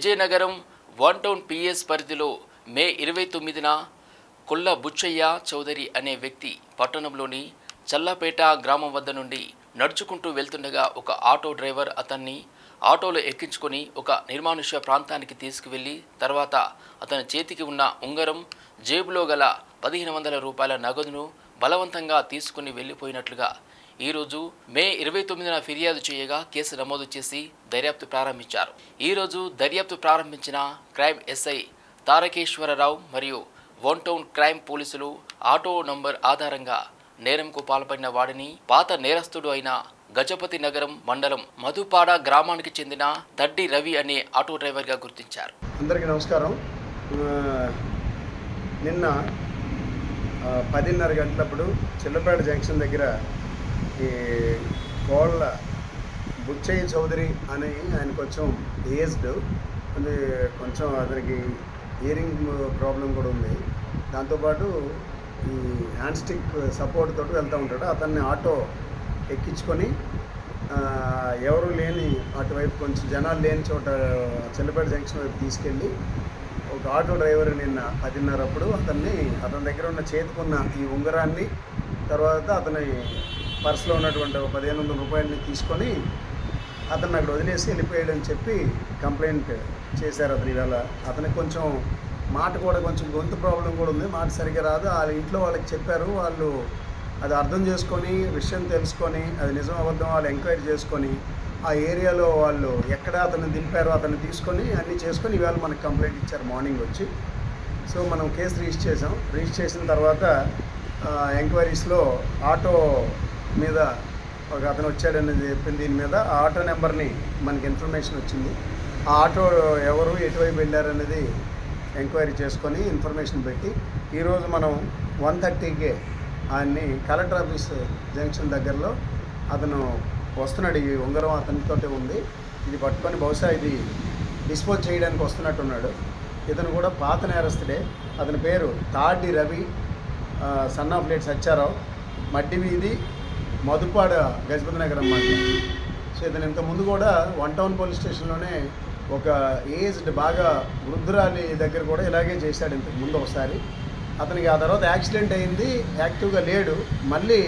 Vizianagaram one town PS పరిధిలో మే ఇరవై తొమ్మిదిన కొల్ల బుచ్చయ్య చౌదరి అనే వ్యక్తి పట్టణంలోని చల్లపేట గ్రామం వద్ద నుండి నడుచుకుంటూ వెళ్తుండగా ఒక ఆటో డ్రైవర్ అతన్ని ఆటోలో ఎక్కించుకొని ఒక నిర్మానుష్య ప్రాంతానికి తీసుకువెళ్ళి తర్వాత అతని చేతికి ఉన్న ఉంగరం జేబులో గల పదిహేను వందల రూపాయల నగదును బలవంతంగా తీసుకుని వెళ్ళిపోయినట్లుగా. ఈరోజు మే ఇరవై తొమ్మిదిన ఫిర్యాదు చేయగా కేసు నమోదు చేసి దర్యాప్తు ప్రారంభించారు. ఈరోజు దర్యాప్తు ప్రారంభించిన క్రైమ్ ఎస్ఐ తారకేశ్వరరావు మరియు వన్ టౌన్ క్రైమ్ పోలీసులు ఆటో నంబర్ ఆధారంగా నేరంకు పాల్పడిన వాడిని పాత నేరస్తుడు అయిన గజపతి నగరం మండలం మధుపాడ గ్రామానికి చెందిన దడ్డి రవి అనే ఆటో డ్రైవర్గా గుర్తించారు. అందరికీ నమస్కారం. నిన్న పదిన్నర గంటలప్పుడు చిల్లపేట జంక్షన్ దగ్గర ఈ కోళ్ళ బుచ్చయ్య చౌదరి అని ఆయన కొంచెం ఏజ్డ్. అది కొంచెం అతనికి ఇయరింగ్ ప్రాబ్లం కూడా ఉంది. దాంతోపాటు ఈ హ్యాండ్ స్టిక్ సపోర్ట్ తోటి వెళ్తూ ఉంటాడు. అతన్ని ఆటో ఎక్కించుకొని ఎవరు లేని అటువైపు కొంచెం జనాలు లేని చోట చిల్లపేట జంక్షన్ వైపు తీసుకెళ్ళి ఒక ఆటో డ్రైవర్ నిన్న పదిన్నర అప్పుడు అతన్ని అతని దగ్గర ఉన్న చేతికున్న ఈ ఉంగరాన్ని తర్వాత అతని పర్సులో ఉన్నటువంటి ఒక పదిహేను వందల రూపాయలని తీసుకొని అతను అక్కడ వదిలేసి వెళ్ళిపోయాడని చెప్పి కంప్లైంట్ చేశారు అతను. ఇవాళ అతనికి కొంచెం మాట కూడా కొంచెం గొంతు ప్రాబ్లం కూడా ఉంది. మాట సరిగ్గా రాదు. వాళ్ళ ఇంట్లో వాళ్ళకి చెప్పారు. వాళ్ళు అది అర్థం చేసుకొని విషయం తెలుసుకొని అది నిజం అబద్ధం వాళ్ళు ఎంక్వైరీ చేసుకొని ఆ ఏరియాలో వాళ్ళు ఎక్కడ అతను దింపారో అతను తీసుకొని అన్నీ చేసుకొని ఇవాళ మనకు కంప్లైంట్ ఇచ్చారు మార్నింగ్ వచ్చి. సో మనం కేసు రిజిస్టర్ చేసాం రిజిస్టర్ చేసిన తర్వాత ఎంక్వైరీస్లో ఆటో మీద ఒక అతను వచ్చాడనేది చెప్పింది దీని మీద ఆ ఆటో నెంబర్ని మనకి ఇన్ఫర్మేషన్ వచ్చింది. ఆ ఆటో ఎవరు ఎటువైపు వెళ్ళారనేది ఎంక్వైరీ చేసుకొని ఇన్ఫర్మేషన్ పెట్టి ఈరోజు మనం వన్ థర్టీకే ఆయన్ని కలెక్టర్ ఆఫీస్ జంక్షన్ దగ్గరలో అతను వస్తున్నాడు ఈ ఉంగరం అతనితోటే ఉంది. ఇది పట్టుకొని బహుశా ఇది డిస్పోజ్ చేయడానికి వస్తున్నట్టున్నాడు. ఇతను కూడా పాత నేరస్తుడే. అతని పేరు Tadi Ravi son of late Satyarao. Maddi వీధి మధుపాడ గజపతి నగరం మండలం సో ఇతను ఇంతకుముందు కూడా వన్ టౌన్ పోలీస్ స్టేషన్లోనే ఒక ఏజ్డ్ బాగా వృద్ధురాలి దగ్గర కూడా ఇలాగే చేశాడు ఇంతకు ముందు ఒకసారి. అతనికి ఆ తర్వాత యాక్సిడెంట్ అయింది యాక్టివ్గా లేడు. మళ్ళీ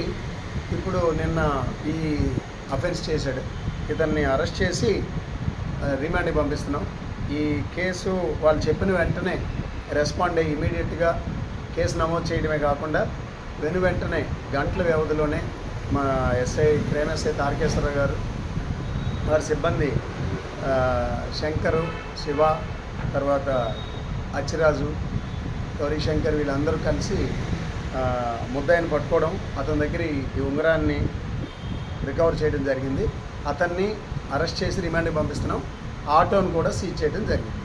ఇప్పుడు నిన్న ఈ అఫెన్స్ చేశాడు. ఇతన్ని అరెస్ట్ చేసి రిమాండ్కి పంపిస్తున్నాం. ఈ కేసు వాళ్ళు చెప్పిన వెంటనే రెస్పాండ్ అయ్యి ఇమీడియట్గా కేసు నమోదు చేయడమే కాకుండా వెను వెంటనే గంటల వ్యవధిలోనే మా ఎస్ఐ క్రైమ్ ఎస్ఐ తారకేశ్వరరావు గారు వారి సిబ్బంది శంకరు శివ తర్వాత అచ్చిరాజు గౌరీ శంకర్ వీళ్ళందరూ కలిసి ముద్దాయిని పట్టుకోవడం అతని దగ్గర ఈ ఉంగరాన్ని రికవర్ చేయడం జరిగింది. అతన్ని అరెస్ట్ చేసి రిమాండ్కి పంపిస్తున్నాం. ఆటోను కూడా సీజ్ చేయడం జరిగింది.